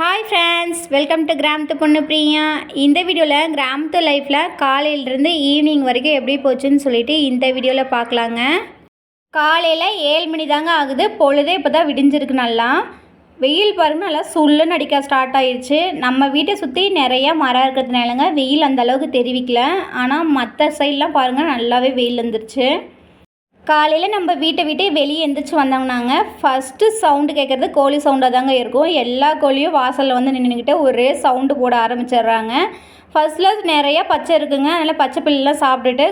Hi friends welcome to கிராமத்து பொண்ணு பிரியா இந்த வீடியோவில் கிராமத்து லைஃப்பில் காலையிலேருந்து ஈவினிங் வரைக்கும் எப்படி போச்சுன்னு சொல்லிட்டு இந்த வீடியோவில் பார்க்கலாங்க. காலையில் ஏழு மணி தாங்க ஆகுது. பொழுதே இப்போ தான் விடிஞ்சிருக்கு நல்லா. வெயில் பாருங்க நல்லா சுள்ளுன்னு அடிக்க ஸ்டார்ட் ஆயிடுச்சு நம்ம வீட்டை சுற்றி நிறையா மரம் இருக்கிறதுனாலங்க வெயில் அந்தளவுக்கு தெரிவிக்கல. ஆனால் மற்ற சைட்லாம் பாருங்கள் நல்லாவே வெயில் வந்துருச்சு. காலையில் நம்ம வீட்டை விட்டு வெளியே எந்திரிச்சு வந்தோம்னாங்க. ஃபஸ்ட்டு சவுண்டு கேட்குறது கோழி சவுண்டாக தாங்க இருக்கும். எல்லா கோழியும் வாசலில் வந்து நின்றுக்கிட்டு ஒரே சவுண்டு போட ஆரம்பிச்சிடுறாங்க. ஃபர்ஸ்ட்டில் நிறையா பச்சை இருக்குங்க. அதனால் பச்சை பிள்ளைலாம் சாப்பிட்டுட்டு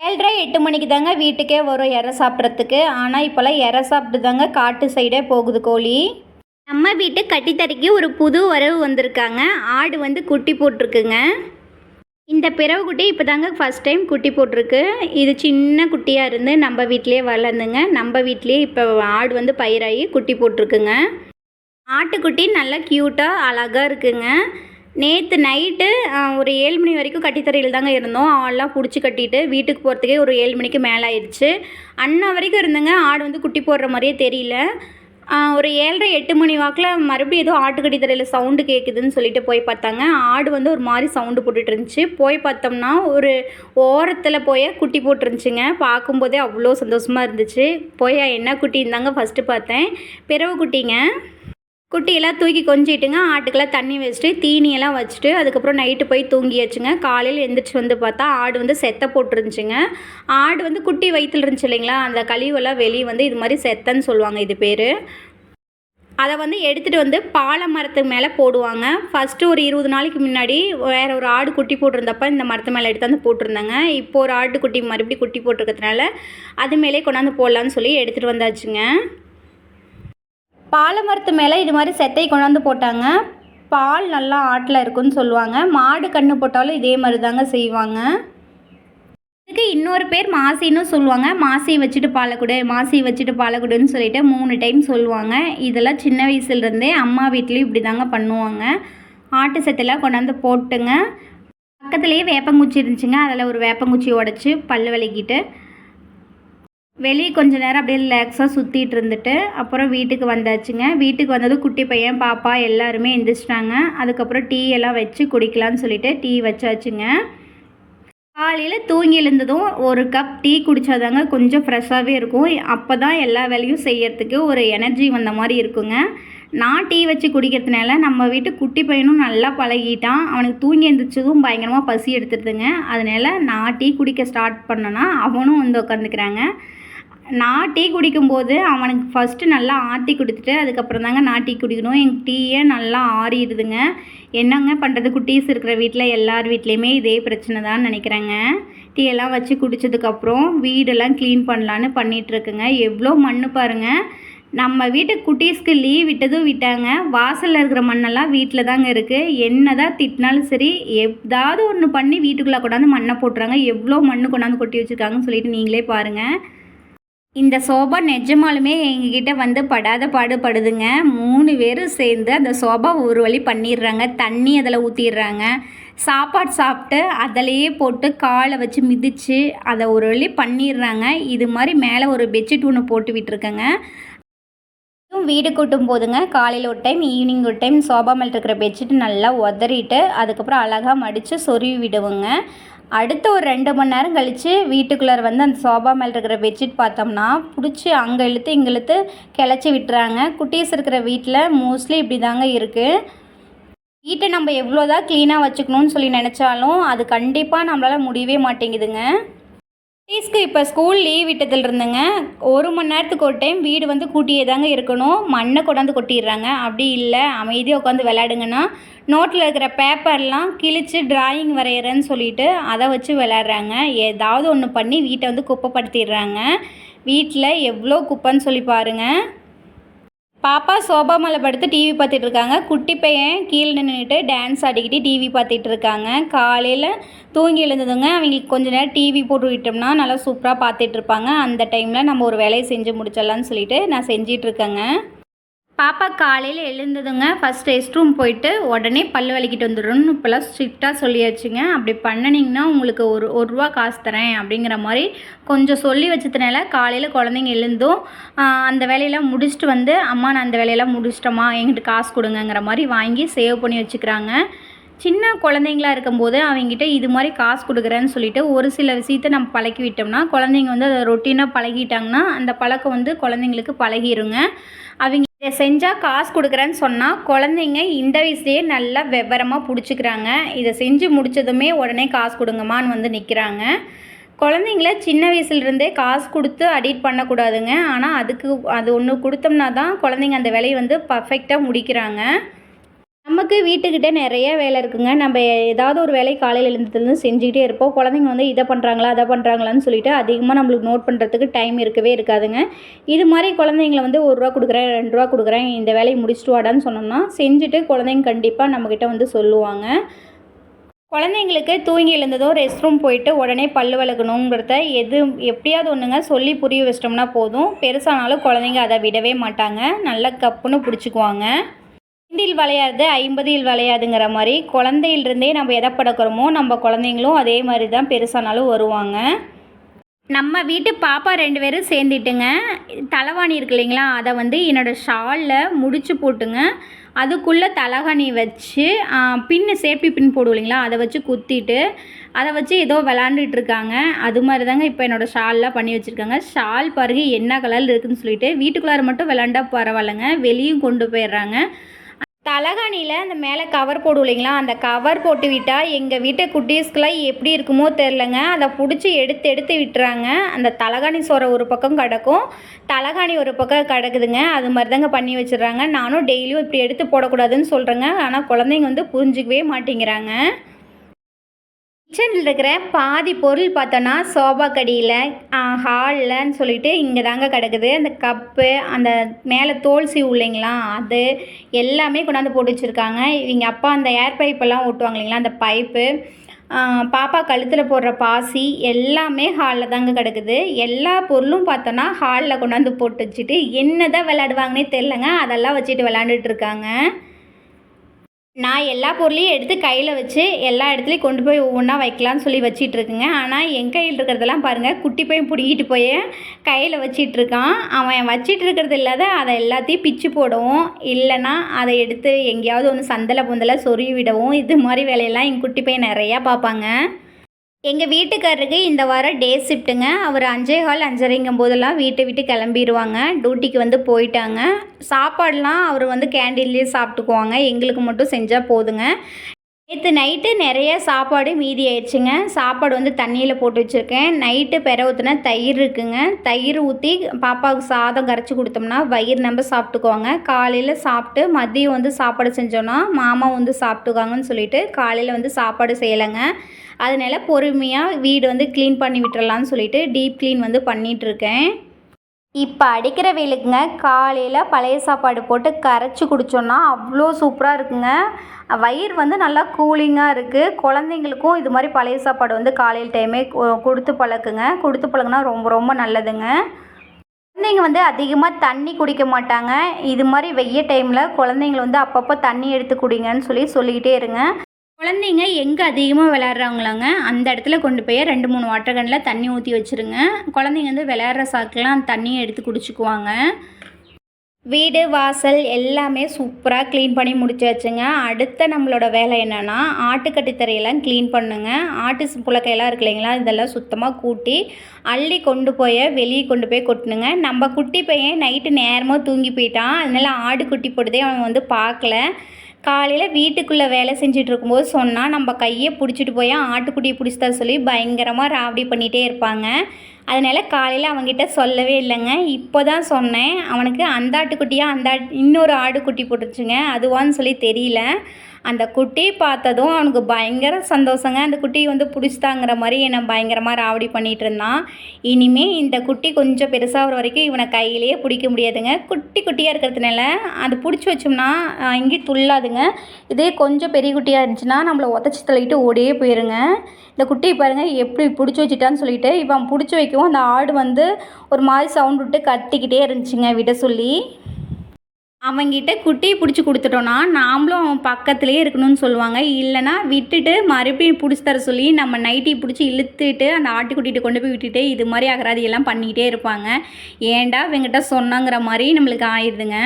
ஏழ்ரை எட்டு மணிக்கு தாங்க வீட்டுக்கே வரும் இறை சாப்பிட்றதுக்கு. ஆனால் இப்போல்லாம் இறை சாப்பிட்டு தாங்க காட்டு சைடே போகுது கோழி. நம்ம வீட்டு கட்டித்தறைக்கு ஒரு புது உறவு வந்திருக்காங்க. ஆடு வந்து குட்டி போட்டிருக்குங்க. இந்த பிறவுக்குட்டி இப்போ தாங்க ஃபஸ்ட் டைம் குட்டி போட்டிருக்கு. இது சின்ன குட்டியாக இருந்து நம்ம வீட்டிலேயே வளர்ந்துங்க. நம்ம வீட்லேயே இப்போ ஆடு வந்து பயிராகி குட்டி போட்டிருக்குங்க. ஆட்டுக்குட்டி நல்லா க்யூட்டாக அழகாக இருக்குங்க. நேற்று நைட்டு ஒரு ஏழு மணி வரைக்கும் கட்டித்தரையில் தாங்க இருந்தோம். ஆடெல்லாம் பிடிச்சி கட்டிட்டு வீட்டுக்கு போகிறதுக்கே ஒரு ஏழு மணிக்கு மேலே ஆயிடுச்சு அண்ணா வரைக்கும் இருந்தேங்க. ஆடு வந்து குட்டி போடுற மாதிரியே தெரியல. ஒரு ஏழரை எட்டு மணி வாக்கில் மறுபடியும் ஏதோ ஆட்டுக்கடி தரையில் சவுண்டு கேட்குதுன்னு சொல்லிட்டு போய் பார்த்தாங்க. ஆடு வந்து ஒரு மாதிரி சவுண்டு போட்டுட்டு இருந்துச்சு. போய் பார்த்தோம்னா ஒரு ஓரத்தில் போய் குட்டி போட்டுருந்துச்சுங்க. பார்க்கும்போதே அவ்வளோ சந்தோஷமாக இருந்துச்சு. போய் என்ன குட்டி? இருந்தாங்க ஃபஸ்ட்டு பார்த்தேன். பிறவு குட்டிங்க. குட்டியெல்லாம் தூக்கி கொஞ்சிட்டுங்க ஆட்டுக்கெல்லாம் தண்ணி வச்சுட்டு தீனியெல்லாம் வச்சுட்டு அதுக்கப்புறம் நைட்டு போய் தூங்கியாச்சுங்க. காலையில் எழுந்திரிச்சு வந்து பார்த்தா ஆடு வந்து செத்தை போட்டுருந்துச்சுங்க. ஆடு வந்து குட்டி வயிற்றுல இருந்துச்சு இல்லைங்களா? அந்த கழிவெல்லாம் வெளியே வந்து இது மாதிரி செத்தன்னு சொல்லுவாங்க இது பேர். அதை வந்து எடுத்துகிட்டு வந்து பாலை மரத்துக்கு மேலே போடுவாங்க. ஃபஸ்ட்டு ஒரு இருபது நாளைக்கு முன்னாடி வேறு ஒரு ஆடு குட்டி போட்டிருந்தப்ப இந்த மரத்து மேலே எடுத்து வந்து போட்டிருந்தாங்க. இப்போ ஒரு ஆட்டு குட்டி மறுபடியும் குட்டி போட்டிருக்கிறதுனால அது மேலே கொண்டாந்து போடலான்னு சொல்லி எடுத்துகிட்டு வந்தாச்சுங்க. பாலை மரத்து மேலே இது மாதிரி செத்தை கொண்டாந்து போட்டாங்க. பால் நல்லா ஆட்டில் இருக்குன்னு சொல்லுவாங்க. மாடு கன்று போட்டாலும் இதே மாதிரி தாங்க செய்வாங்க. இதுக்கு இன்னொரு பேர் மாசின்னு சொல்லுவாங்க. மாசி வச்சுட்டு பாலக்குடு மாசி வச்சுட்டு பாலக்குடுன்னு சொல்லிட்டு மூணு டைம் சொல்லுவாங்க. இதெல்லாம் சின்ன வயசுலேருந்தே அம்மா வீட்லேயும் இப்படி தாங்க பண்ணுவாங்க. ஆட்டு செத்தெல்லாம் கொண்டாந்து போட்டுங்க. பக்கத்துலேயே வேப்பங்குச்சி இருந்துச்சுங்க. அதில் ஒரு வேப்பங்குச்சி உடச்சி பல் விளக்கிட்டு வெளியே கொஞ்ச நேரம் அப்படியே ரிலாக்ஸாக சுற்றிட்டு இருந்துட்டு அப்புறம் வீட்டுக்கு வந்தாச்சுங்க. வீட்டுக்கு வந்தது குட்டி பையன் பாப்பா எல்லாருமே எந்திரிச்சிட்டாங்க. அதுக்கப்புறம் டீ எல்லாம் வச்சு குடிக்கலான்னு சொல்லிட்டு டீ வச்சாச்சுங்க. காலையில் தூங்கி எழுந்ததும் ஒரு கப் டீ குடித்தாதாங்க கொஞ்சம் ஃப்ரெஷ்ஷாகவே இருக்கும். அப்போ தான் எல்லா வேலையும் செய்யறதுக்கு ஒரு எனர்ஜி வந்த மாதிரி இருக்குங்க. நான் டீ வச்சு குடிக்கிறதுனால நம்ம வீட்டு குட்டி பையனும் நல்லா பழகிட்டான். அவனுக்கு தூங்கி எழுந்திரிச்சதும் பயங்கரமாக பசி எடுத்துடுதுங்க. அதனால நான் டீ குடிக்க ஸ்டார்ட் பண்ணேன்னா அவனும் வந்து உட்காந்துக்கிறாங்க நான் டீ குடிக்கும்போது அவனுக்கு ஃபஸ்ட்டு நல்லா ஆற்றி கொடுத்துட்டு அதுக்கப்புறம் தாங்க நான் டீ குடிக்கணும். எங்கள் டீயே நல்லா ஆறிடுதுங்க. என்னங்க பண்ணுறது குட்டீஸ் இருக்கிற வீட்டில் எல்லார் வீட்லேயுமே இதே பிரச்சனை தான் நினைக்கிறேங்க. டீ எல்லாம் வச்சு குடித்ததுக்கப்புறம் வீடெல்லாம் க்ளீன் பண்ணலான்னு பண்ணிகிட்ருக்குங்க எவ்வளோ மண் பாருங்கள் நம்ம வீட்டு குட்டீஸ்க்கு லீவ் விட்டதும் விட்டாங்க. வாசலில் இருக்கிற மண்ணெல்லாம் வீட்டில் தாங்க இருக்குது என்ன தான் திட்டினாலும் சரி எதாவது ஒன்று பண்ணி வீட்டுக்குள்ளே கொண்டாந்து மண்ணை போட்டுறாங்க. எவ்வளோ மண் கொண்டாந்து கொட்டி வச்சுருக்காங்கன்னு சொல்லிட்டு நீங்களே பாருங்கள் இந்த சோபா நிஜமாலுமே எங்ககிட்ட வந்து படாத பாடுபடுதுங்க. மூணு பேரும் சேர்ந்து அந்த சோபா ஒரு வழி பண்ணிடுறாங்க. தண்ணி அதில் ஊற்றிடுறாங்க சாப்பாடு சாப்பிட்டு அதிலையே போட்டு காலை வச்சு மிதித்து அதை ஒரு வழி பண்ணிடுறாங்க. இது மாதிரி மேலே ஒரு பெட்ஷீட் ஒன்று போட்டு விட்டுருக்கேங்க. வீடு கூட்டும் போதுங்க. காலையில் ஒரு டைம் ஈவினிங் ஒரு டைம் சோபா மேல் இருக்கிற பெட்ஷீட் நல்லா உதறிட்டு அதுக்கப்புறம் அழகாக மடித்து சொருவி விடுவோங்க. அடுத்த ஒரு ரெண்டு மணி நேரம் கழித்து வீட்டுக்குள்ளார வந்து அந்த சோபா மேலே இருக்கிற பெட்ஷீட் பார்த்தோம்னா பிடிச்சி அங்கே இழுத்து இங்கே இழுத்து கிளச்சி விட்டுறாங்க. குட்டீஸ் இருக்கிற வீட்டில் மோஸ்ட்லி இப்படி தாங்க இருக்குது வீட்டை நம்ம எவ்வளோதான் க்ளீனாக வச்சுக்கணும்னு சொல்லி நினச்சாலும் அது கண்டிப்பாக நம்மளால் முடியவே மாட்டேங்குதுங்க. குட்டீஸ்க்கு இப்போ ஸ்கூல் லீவ் விட்டதில் இருந்துங்க ஒரு மணி நேரத்துக்கு ஒரு டைம் வீடு வந்து கூட்டியே தாங்க இருக்கணும். மண்ணை கொண்டாந்து கொட்டிடுறாங்க. அப்படி இல்லை அமைதியாக உட்காந்து விளையாடுங்கன்னா நோட்டில் இருக்கிற பேப்பர்லாம் கிழிச்சு டிராயிங் வரைகிறேன்னு சொல்லிட்டு அதை வச்சு விளையாடுறாங்க. ஏதாவது ஒன்று பண்ணி வீட்டை வந்து குப்பைப்படுத்திடுறாங்க. வீட்டில் எவ்வளோ குப்பைன்னு சொல்லி பாருங்கள் பாப்பா சோபா மேலே படுத்து டிவி பார்த்துட்டு இருக்காங்க. குட்டி பையன் கீழே நின்றுட்டு டான்ஸ் ஆடிக்கிட்டு டிவி பார்த்துட்டு இருக்காங்க. காலையில் தூங்கி எழுந்ததுங்க. அவங்களுக்கு கொஞ்ச நேரம் டிவி போட்டு விட்டோம்னா நல்லா சூப்பராக பார்த்துட்டு இருப்பாங்க. அந்த டைமில் நம்ம ஒரு வேலையை செஞ்சு முடிச்சிடலான்னு சொல்லிட்டு நான் செஞ்சிட்ருக்கேங்க பாப்பா காலையில் எழுந்ததுங்க. ஃபஸ்ட் ரெஸ்ட் ரூம் போயிட்டு உடனே பல் வலிக்கிட்டு வந்துடணும்னு இப்போல்லாம் ஸ்ட்ரிக்டாக சொல்லியாச்சுங்க. அப்படி பண்ணினீங்கன்னா உங்களுக்கு ஒரு ஒரு ரூபா காசு தரேன் அப்படிங்கிற மாதிரி கொஞ்சம் சொல்லி வச்சதுனால காலையில் குழந்தைங்க எழுந்தும் அந்த வேலையெல்லாம் முடிச்சுட்டு வந்து அம்மா நான் அந்த வேலையெல்லாம் முடிச்சிட்டோமா என்கிட்ட காசு கொடுங்கங்கிற மாதிரி வாங்கி சேவ் பண்ணி வச்சுக்கிறாங்க. சின்ன குழந்தைங்களா இருக்கும்போது அவங்ககிட்ட இது மாதிரி காசு கொடுக்குறேன்னு சொல்லிட்டு ஒரு சில விஷயத்த நம்ம பழக்கி விட்டோம்னா குழந்தைங்க வந்து அதை ரொட்டீனாக பழகிட்டாங்கன்னா அந்த பழக்கம் வந்து குழந்தைங்களுக்கு பழகிருங்க. அவங்க இதை செஞ்சால் காசு கொடுக்குறேன்னு சொன்னால் குழந்தைங்க இந்த வயசுலேயே நல்லா விவரமாக பிடிச்சிக்கிறாங்க. இதை செஞ்சு முடிச்சதுமே உடனே காசு கொடுங்கம்மான்னு வந்து நிற்கிறாங்க குழந்தைங்கள சின்ன வயசுலேருந்தே காசு கொடுத்து அடிட் பண்ணக்கூடாதுங்க. ஆனால் அதுக்கு அது ஒன்று கொடுத்தோம்னா தான் குழந்தைங்க அந்த வேலையை வந்து பர்ஃபெக்டாக முடிக்கிறாங்க. நமக்கு வீட்டுக்கிட்ட நிறைய வேலை இருக்குங்க. நம்ம ஏதாவது ஒரு வேலை காலையில் எழுந்ததுலேருந்து செஞ்சுக்கிட்டே இருப்போம். குழந்தைங்க வந்து இதை பண்ணுறாங்களா அதை பண்ணுறாங்களான்னு சொல்லிட்டு அதிகமாக நம்மளுக்கு நோட் பண்ணுறதுக்கு டைம் இருக்கவே இருக்காதுங்க. இது மாதிரி குழந்தைங்கள வந்து ஒரு ரூபா கொடுக்குறேன் ரெண்டு ரூபா கொடுக்குறேன் இந்த வேலையை முடிச்சுட்டு வாடான்னு சொன்னோம்னா செஞ்சுட்டு குழந்தைங்க கண்டிப்பாக நம்மக்கிட்ட வந்து சொல்லுவாங்க. குழந்தைங்களுக்கு தூங்கி எழுந்ததோ ரெஸ்ட் ரூம் போயிட்டு உடனே பல்லு விளக்கணுங்கிறத எது எப்படியாவது ஒன்றுங்க சொல்லி புரிய வச்சிட்டோம்னா போதும். பெருசானாலும் குழந்தைங்க அதை விடவே மாட்டாங்க. நல்லா கப்புன்னு பிடிச்சிக்குவாங்க. ஐந்தில் விளையாது ஐம்பதில் விளையாதுங்கிற மாதிரி குழந்தையிலிருந்தே நம்ம எதை படுக்கிறோமோ நம்ம குழந்தைங்களும் அதே மாதிரி தான் பெருசானாலும் வருவாங்க. நம்ம வீட்டு பாப்பா ரெண்டு பேரும் சேர்ந்துட்டுங்க. தலைவாணி இருக்கு இல்லைங்களா அதை வந்து என்னோடய ஷாலில் முடிச்சு போட்டுங்க. அதுக்குள்ளே தலகாணி வச்சு பின்னு சேஃப்டி பின் போடுவோம் இல்லைங்களா அதை வச்சு குத்திட்டு அதை வச்சு ஏதோ விளாண்டுட்டு இருக்காங்க. அது மாதிரி தாங்க இப்போ என்னோடய ஷால்லாம் பண்ணி வச்சுருக்காங்க. ஷால் பாருங்க என்ன கலரில் இருக்குதுன்னு சொல்லிட்டு வீட்டுக்குள்ளார மட்டும் விளாண்டா பரவாயில்லைங்க. வெளியும் கொண்டு போயிடுறாங்க. தலகாணியில் அந்த மேலே கவர் போடும் இல்லைங்களா? அந்த கவர் போட்டு விட்டால் எங்கள் வீட்டு குட்டீஸ்க்கெலாம் எப்படி இருக்குமோ தெரிலங்க அதை பிடிச்சி எடுத்து எடுத்து விட்டுறாங்க. அந்த தலகாணி சோற ஒரு பக்கம் கிடக்கும். தலகாணி ஒரு பக்கம் கிடக்குதுங்க. அது மாதிரி தாங்க பண்ணி வச்சிடுறாங்க. நானும் டெய்லியும் இப்படி எடுத்து போடக்கூடாதுன்னு சொல்கிறேங்க ஆனால் குழந்தைங்க வந்து புரிஞ்சிக்கவே மாட்டேங்கிறாங்க. கிச்சனில் இருக்கிற பாதி பொருள் பார்த்தோன்னா சோபா கடியில் ஹாலில்னு சொல்லிட்டு இங்கே தாங்க கிடக்குது. அந்த கப்பு அந்த மேலே தோல் சீவு இல்லைங்களா அது எல்லாமே கொண்டாந்து போட்டு வச்சுருக்காங்க. இவங்க அப்பா அந்த ஏர் பைப்பெல்லாம் ஓட்டுவாங்க இல்லைங்களா அந்த பைப்பு பாப்பா கழுத்தில் போடுற பாசி எல்லாமே ஹாலில் தாங்க கிடக்குது. எல்லா பொருளும் பார்த்தோன்னா ஹாலில் கொண்டாந்து போட்டு வச்சுட்டு என்ன தான் விளையாடுவாங்கன்னே தெரிலங்க அதெல்லாம் வச்சுட்டு விளாண்டுட்டு இருக்காங்க. நான் எல்லா பொருளையும் எடுத்து கையில் வச்சு எல்லா இடத்துலையும் கொண்டு போய் ஒவ்வொன்றா வைக்கலாம்னு சொல்லி வச்சிட்டு இருக்குங்க ஆனால் என் கையில் இருக்கிறதெல்லாம் பாருங்கள் குட்டி பையன் பிடிக்கிட்டு போய் கையில் வச்சிட்டு இருக்கான் அவன் வச்சிட்டு இருக்கிறது இல்லாத அதை எல்லாத்தையும் பிச்சு போடவும் இல்லைன்னா அதை எடுத்து எங்கேயாவது ஒன்று சந்தலை பொந்தலை சொருவி விடவும் இது மாதிரி வேலையெல்லாம் என் குட்டி பையன் நிறையா பார்ப்பாங்க. எங்கள் வீட்டுக்காரருக்கு இந்த வாரம் டே ஷிஃப்ட்டுங்க. அவர் அஞ்சே கால் அஞ்சரைங்கும் போதெல்லாம் வீட்டை விட்டு கிளம்பிடுவாங்க டியூட்டிக்கு வந்து போயிட்டாங்க. சாப்பாடெலாம் அவர் வந்து கேண்டீன்லேயே சாப்பிட்டுக்குவாங்க. எங்களுக்கு மட்டும் செஞ்சால் போதுங்க. நேற்று நைட்டு நிறைய சாப்பாடு மீதி ஆயிடுச்சுங்க. சாப்பாடு வந்து தண்ணியில் போட்டு வச்சுருக்கேன். நைட்டு பெற ஊற்றின தயிர் இருக்குங்க. தயிர் ஊற்றி பாப்பாவுக்கு சாதம் கரைச்சி கொடுத்தோம்னா வயிறு நம்ப சாப்பிட்டுக்குவாங்க. காலையில் சாப்பிட்டு மதியம் வந்து சாப்பாடு செஞ்சோன்னா மாமா வந்து சாப்பிட்டுக்காங்கன்னு சொல்லிட்டு காலையில் வந்து சாப்பாடு செய்யலைங்க. அதனால பொறுமையாக வீடு வந்து க்ளீன் பண்ணி விட்டுறலான்னு சொல்லிட்டு டீப் க்ளீன் வந்து பண்ணிகிட்ருக்கேன் இப்போ அடிக்கிற வெயிலுக்குங்க காலையில் பழைய சாப்பாடு போட்டு கரைச்சி குடித்தோன்னா அவ்வளோ சூப்பராக இருக்குங்க. வயிறு வந்து நல்லா கூலிங்காக இருக்குது குழந்தைங்களுக்கும் இது மாதிரி பழைய சாப்பாடு வந்து காலையில் டைமே கொடுத்து பழக்குங்க. கொடுத்து பழகுனா ரொம்ப ரொம்ப நல்லதுங்க. குழந்தைங்க வந்து அதிகமாக தண்ணி குடிக்க மாட்டாங்க. இது மாதிரி வெய்ய டைமில் குழந்தைங்கள வந்து அப்பப்போ தண்ணி எடுத்து குடிங்கன்னு சொல்லி சொல்லிக்கிட்டே இருங்க. குழந்தைங்க எங்கே அதிகமாக விளையாடுறாங்களாங்க அந்த இடத்துல கொண்டு போய் ரெண்டு மூணு வாட்டர் கன்னில் தண்ணி ஊற்றி வச்சுருங்க. குழந்தைங்க வந்து விளையாடுற சாக்கெலாம் தண்ணியை எடுத்து குடிச்சுக்குவாங்க. வீடு வாசல் எல்லாமே சூப்பராக க்ளீன் பண்ணி முடிச்சாச்சுங்க. அடுத்த நம்மளோட வேலை என்னென்னா ஆட்டுக்கட்டி தரையெல்லாம் க்ளீன் பண்ணுங்க. ஆட்டு புழக்கையெல்லாம் இருக்கு இல்லைங்களா இதெல்லாம் சுத்தமாக கூட்டி அள்ளி கொண்டு போய் வெளியே கொண்டு போய் கொட்டணுங்க நம்ம குட்டி பையன் நைட்டு நேரமாக தூங்கி போயிட்டான். அதனால ஆடு குட்டி போட்டதே அவன் வந்து பார்க்கல. காலையில் வீட்டுக்குள்ளே வேலை செஞ்சுட்டு இருக்கும்போது சொன்னால் நம்ம கையை பிடிச்சிட்டு போய் ஆட்டுக்குட்டியை பிடிச்சி தர சொல்லி பயங்கரமாக ராவடி பண்ணிகிட்டே இருப்பாங்க. அதனால் காலையில் அவன்கிட்ட சொல்லவே இல்லைங்க. இப்போ தான் சொன்னேன். அவனுக்கு அந்த ஆட்டுக்குட்டியாக அந்த இன்னொரு ஆடு குட்டி போட்டுருச்சுங்க. அதுவான்னு சொல்லி தெரியல. அந்த குட்டி பார்த்ததும் அவனுக்கு பயங்கர சந்தோஷங்க. அந்த குட்டி வந்து பிடிச்சிதாங்கிற மாதிரி என்னை பயங்கரமாக ராவடி பண்ணிகிட்டு இருந்தான். இனிமேல் இந்த குட்டி கொஞ்சம் பெருசாகிற வரைக்கும் இவனை கையிலேயே பிடிக்க முடியாதுங்க. குட்டி குட்டியாக இருக்கிறதுனால அது பிடிச்சி வச்சோம்னா அஹ், எங்கேயும் துள்ளாதுங்க. இதே கொஞ்சம் பெரிய குட்டியாக இருந்துச்சுன்னா நம்மளை உதச்சி தள்ளிட்டு ஓடியே போயிருங்க. இந்த குட்டியை பாருங்கள் எப்படி பிடிச்சி வச்சிட்டான்னு சொல்லிட்டு இவன் பிடிச்சி வரைக்கும் அந்த ஆடு வந்து ஒரு மாதிரி சவுண்ட் விட்டு கத்திக்கிட்டே இருந்துச்சுங்க விட சொல்லி. அவங்கிட்ட குட்டியை பிடிச்சி கொடுத்துட்டோன்னா நாமளும் அவன் பக்கத்துலேயே இருக்கணும்னு சொல்லுவாங்க. இல்லைனா விட்டுட்டு மறுபடியும் பிடிச்சி தர சொல்லி நம்ம நைட்டி பிடிச்சி இழுத்துட்டு அந்த ஆட்டுக்குட்டிகிட்ட கொண்டு போய் விட்டுட்டு இது மாதிரி அகராதி எல்லாம் பண்ணிக்கிட்டே இருப்பாங்க. ஏன்டா இவங்கிட்ட சொன்னாங்கிற மாதிரி நம்மளுக்கு ஆயிடுதுங்க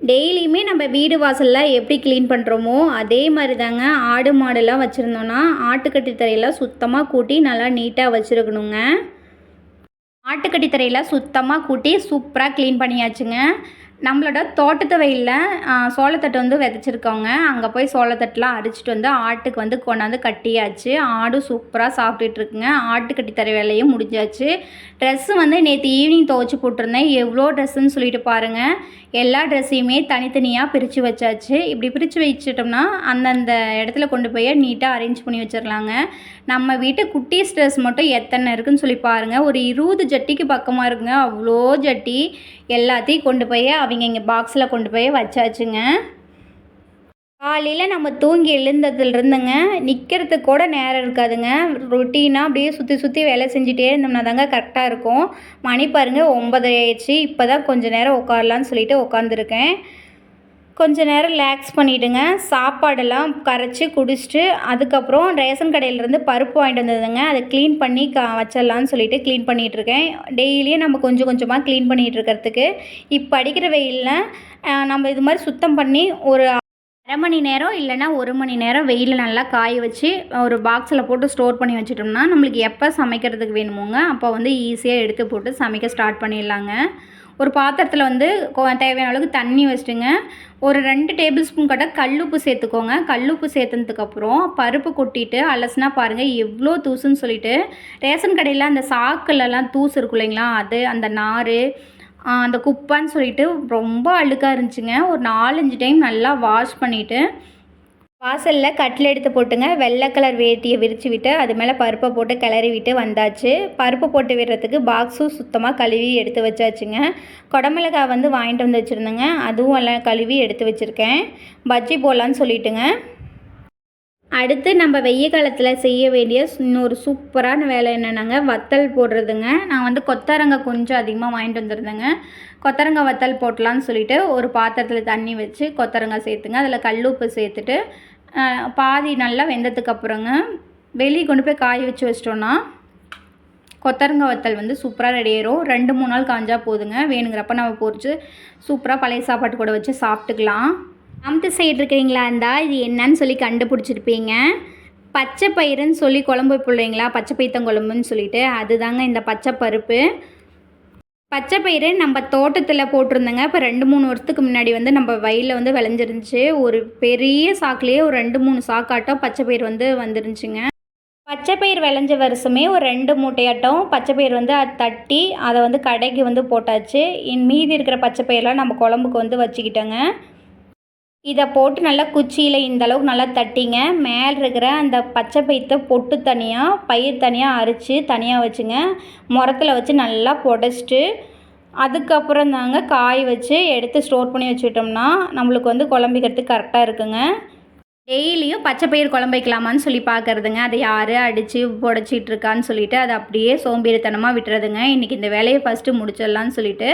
டெய்லியுமே நம்ம வீடு வாசலில் எப்படி க்ளீன் பண்ணுறோமோ அதே மாதிரி தாங்க ஆடு மாடுலாம் வச்சுருந்தோன்னா ஆட்டுக்கட்டி தரையெல்லாம் சுத்தமாக கூட்டி நல்லா நீட்டாக வச்சுருக்கணுங்க. ஆட்டுக்கட்டி தரையெல்லாம் சுத்தமாக கூட்டி சூப்பராக க்ளீன் பண்ணியாச்சுங்க. நம்மளோட தோட்டத்து வயலில் சோளத்தட்டு வந்து விதைச்சிருக்கோங்க. அங்கே போய் சோளத்தட்டுலாம் அரிச்சிட்டு வந்து ஆட்டுக்கு வந்து கொண்டாந்து கட்டியாச்சு. ஆடு சூப்பராக சாப்பிட்டுட்ருக்குங்க. ஆட்டு கட்டி தர வேலையும் முடிஞ்சாச்சு. ட்ரெஸ்ஸு வந்து நேற்று ஈவினிங் துவச்சி போட்டிருந்தேன். எவ்வளோ ட்ரெஸ்ஸுன்னு சொல்லிட்டு பாருங்கள் எல்லா ட்ரெஸ்ஸையுமே தனித்தனியாக பிரித்து வச்சாச்சு. இப்படி பிரித்து வச்சிட்டோம்னா அந்தந்த இடத்துல கொண்டு போய் நீட்டாக அரேஞ்ச் பண்ணி வச்சிடலாங்க நம்ம வீட்டு குட்டீஸ் ட்ரெஸ் மட்டும் எத்தனை இருக்குன்னு சொல்லி பாருங்கள் ஒரு இருபது ஜட்டிக்கு பக்கமாக இருக்குங்க. அவ்வளோ ஜட்டி. எல்லாத்தையும் கொண்டு போய் அவங்க இங்கே பாக்ஸில் கொண்டு போய் வச்சாச்சுங்க. காலையில் நம்ம தூங்கி எழுந்ததுலேருந்துங்க நிற்கிறதுக்கு கூட நேரம் இருக்காதுங்க. ரொட்டீனாக அப்படியே சுற்றி சுற்றி வேலை செஞ்சுட்டே இருந்தோம்னா தாங்க கரெக்டாக இருக்கும். மணி பாருங்கள் ஒன்பது ஆயிடுச்சு. இப்போ தான் கொஞ்சம் நேரம் உட்காரலான்னு சொல்லிட்டு உட்காந்துருக்கேன் கொஞ்ச நேரம் ரிலாக்ஸ் பண்ணிவிடுங்க சாப்பாடெல்லாம் கரைச்சி குடிச்சிட்டு அதுக்கப்புறம் ரேஷன் கடையிலேருந்து பருப்பு வாங்கிட்டு வந்ததுங்க. அதை க்ளீன் பண்ணி க வச்சிடலான்னு சொல்லிட்டு க்ளீன் பண்ணிகிட்ருக்கேன் டெய்லியும் நம்ம கொஞ்சம் கொஞ்சமாக க்ளீன் பண்ணிகிட்டு இருக்கிறதுக்கு இப்போ அடிக்கிற வெயிலில் நம்ம இது மாதிரி சுத்தம் பண்ணி ஒரு அரை மணி நேரம் இல்லைன்னா ஒரு மணி நேரம் வெயிலில் நல்லா காய வச்சு ஒரு பாக்ஸில் போட்டு ஸ்டோர் பண்ணி வச்சிட்டோம்னா நம்மளுக்கு எப்போ சமைக்கிறதுக்கு வேணுமோங்க அப்போ வந்து ஈஸியாக எடுத்து போட்டு சமைக்க ஸ்டார்ட் பண்ணிடலாங்க. ஒரு பாத்திரத்தில் வந்து தேவையான அளவுக்கு தண்ணி வச்சுட்டுங்க. ஒரு ரெண்டு டேபிள் ஸ்பூன் கட்ட கல்லுப்பு சேர்த்துக்கோங்க. கல்லுப்பு சேர்த்ததுக்கப்புறம் பருப்பு கொட்டிட்டு அலசுனா பாருங்கள் எவ்வளோ தூசுன்னு சொல்லிட்டு ரேஷன் கடையில் அந்த சாக்குலலாம் தூசு இருக்கும் இல்லைங்களா அது அந்த நார் அந்த குப்பான்னு சொல்லிட்டு ரொம்ப அழுக்காக இருந்துச்சுங்க. ஒரு நாலஞ்சு டைம் நல்லா வாஷ் பண்ணிவிட்டு வாசலில் கட்டில் எடுத்து போட்டுங்க. வெள்ளை கலர் வேட்டியை விரித்து விட்டு அது மேலே பருப்பை போட்டு கிளறி விட்டு வந்தாச்சு. பருப்பு போட்டு விடுறதுக்கு பாக்ஸும் சுத்தமாக கழுவி எடுத்து வச்சாச்சுங்க. குடமிளகாய் வந்து வாங்கிட்டு வந்து வச்சுருந்தேங்க. அதுவும் எல்லாம் கழுவி எடுத்து வச்சுருக்கேன். பஜ்ஜி போடலான்னு சொல்லிட்டுங்க. அடுத்து நம்ம வெய்ய காலத்தில் செய்ய வேண்டிய இன்னொரு சூப்பரான வேலை என்னென்னாங்க? வத்தல் போடுறதுங்க. நான் வந்து கொத்தரங்காய் கொஞ்சம் அதிகமாக வாங்கிட்டு வந்துருந்தேங்க. கொத்தரங்காய் வத்தல் போட்டலான்னு சொல்லிட்டு ஒரு பாத்திரத்தில் தண்ணி வச்சு கொத்தரங்காய் சேர்த்துங்க. அதில் கல் உப்பு சேர்த்துட்டு பாதி நல்லா வெந்ததுக்கு அப்புறங்க வெளியே கொண்டு போய் காய வச்சு வச்சிட்டோன்னா கொத்தரங்க வத்தல் வந்து சூப்பராக ரெடி ஆயிரும். ரெண்டு மூணு நாள் காஞ்சா போதுங்க. வேணுங்கிறப்ப நம்ம பொறிச்சு சூப்பராக பழைய சாப்பாட்டு கூட வச்சு சாப்பிட்டுக்கலாம். அமுத்து சைடு இருக்கிறீங்களா? இருந்தால் இது என்னன்னு சொல்லி கண்டுபிடிச்சிருப்பீங்க. பச்சை பயிறுன்னு சொல்லி குழம்பு பிள்ளைங்களா பச்சை பைத்தங்குழம்புன்னு சொல்லிட்டு. அதுதாங்க இந்த பச்சை பருப்பு. பச்சை பயிறு நம்ம தோட்டத்தில் போட்டிருந்தேங்க. இப்போ ரெண்டு மூணு வருஷத்துக்கு முன்னாடி வந்து நம்ம வயலில் வந்து விளைஞ்சிருந்துச்சு. ஒரு பெரிய சாக்குலேயே ஒரு ரெண்டு மூணு சாக்காட்டம் பச்சை பயிர் வந்து வந்துருந்துச்சுங்க. பச்சை பயிர் விளைஞ்ச வருஷமே ஒரு ரெண்டு மூட்டையாட்டம் பச்சை பயிர் வந்து அதை தட்டி அதை வந்து கடைக்கு வந்து போட்டாச்சு. இன் மீதி இருக்கிற பச்சை பயிரெலாம் நம்ம குழம்புக்கு வந்து வச்சுக்கிட்டோங்க. இதை போட்டு நல்லா குச்சியில் இந்தளவுக்கு நல்லா தட்டிங்க. மேலே இருக்கிற அந்த பச்சை பயிற்ற பொட்டு தனியாக பயிர் தனியாக அரைச்சி தனியாக வச்சுங்க. முரத்தில் வச்சு நல்லா புடச்சிட்டு அதுக்கப்புறம் தாங்க காய வச்சு எடுத்து ஸ்டோர் பண்ணி வச்சுட்டோம்னா நம்மளுக்கு வந்து குழம்பிக்கிறதுக்கு கரெக்டாக இருக்குங்க. டெய்லியும் பச்சை பயிர் குழம்பு வைக்கலாமான்னு சொல்லி பார்க்குறதுங்க. அதை யார் அடித்து புடச்சிட்டு இருக்கான்னு சொல்லிட்டு அதை அப்படியே சோம்பேறித்தனமாக விட்டுறதுங்க. இன்றைக்கி இந்த வேலையை ஃபஸ்ட்டு முடிச்சிடலான்னு சொல்லிட்டு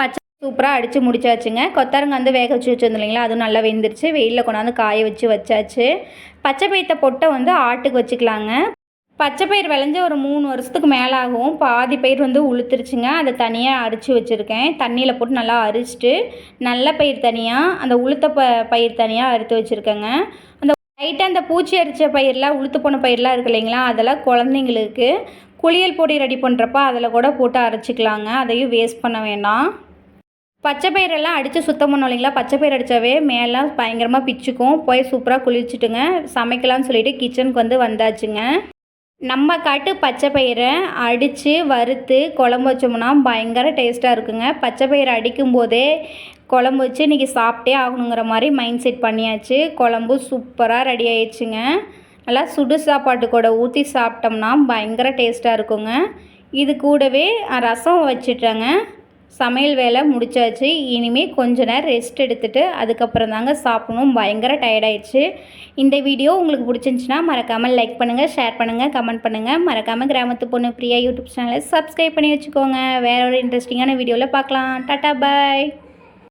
பச்சை சூப்பராக அடித்து முடிச்சாச்சுங்க. கொத்தரங்க வந்து வேக வச்சு வச்சுருந்தோம் இல்லைங்களா? அதுவும் நல்லா வெந்துருச்சு. வெயிலில் கொண்டாந்து காய வச்சு வச்சாச்சு. பச்சை பயிர்த்த பொட்டை வந்து ஆட்டுக்கு வச்சுக்கலாங்க. பச்சை பயிர் விளைஞ்ச ஒரு மூணு வருஷத்துக்கு மேலே ஆகும் பாதி பயிர் வந்து உளுத்துருச்சுங்க. அதை தனியாக அரிச்சு வச்சுருக்கேன். தண்ணியில் போட்டு நல்லா அரிச்சிட்டு நல்ல பயிர் தனியாக அந்த உளுத்த ப பயிர் தனியாக அறுத்து வச்சுருக்கேங்க. அந்த லைட்டாக அந்த பூச்சி அரித்த பயிரெலாம் உளுத்து போன பயிரெலாம் இருக்கு இல்லைங்களா? அதெல்லாம் குழந்தைங்களுக்கு குளியல் பொடி ரெடி பண்ணுறப்ப அதில் கூட போட்டு அரைச்சிக்கலாங்க. அதையும் வேஸ்ட் பண்ண வேண்டாம். பச்சை பயிரெல்லாம் அடித்து சுத்தம் பண்ணோம் இல்லைங்களா? பச்சை பயிர் அடித்தாவே மேலாம் பயங்கரமாக பிச்சுக்கும். போய் சூப்பராக குளிச்சுட்டுங்க. சமைக்கலாம்னு சொல்லிட்டு கிச்சனுக்கு வந்து வந்தாச்சுங்க. நம்ம காட்டு பச்சை பயிரை அடித்து வறுத்து குழம்பு வச்சோம்னா பயங்கர டேஸ்ட்டாக இருக்குங்க. பச்சை பயிர் அடிக்கும் போதே குழம்பு வச்சு இன்றைக்கி சாப்பிட்டே ஆகணுங்கிற மாதிரி மைண்ட் செட் பண்ணியாச்சு. குழம்பு சூப்பராக ரெடி ஆயிடுச்சுங்க. நல்லா சுடு சாப்பாட்டு கூட ஊற்றி சாப்பிட்டோம்னா பயங்கர டேஸ்ட்டாக இருக்குங்க. இது கூடவே ரசம் வச்சுட்டேங்க. சமையல் வேலை முடிச்சாச்சு. இனிமேல் கொஞ்ச நேரம் ரெஸ்ட் எடுத்துகிட்டு அதுக்கப்புறம் தாங்க சாப்பிடணும். பயங்கர டயர்டாயிடுச்சு இந்த வீடியோ உங்களுக்கு பிடிச்சிருந்துச்சின்னா மறக்காமல் லைக் பண்ணுங்கள் ஷேர் பண்ணுங்கள் கமெண்ட் பண்ணுங்கள் மறக்காமல் கிராமத்து பொண்ணு பிரியா யூடியூப் சேனலை சப்ஸ்கிரைப் பண்ணி வச்சுக்கோங்க. வேற ஒரு இன்ட்ரெஸ்டிங்கான வீடியோவில் பார்க்கலாம். டாட்டா பாய்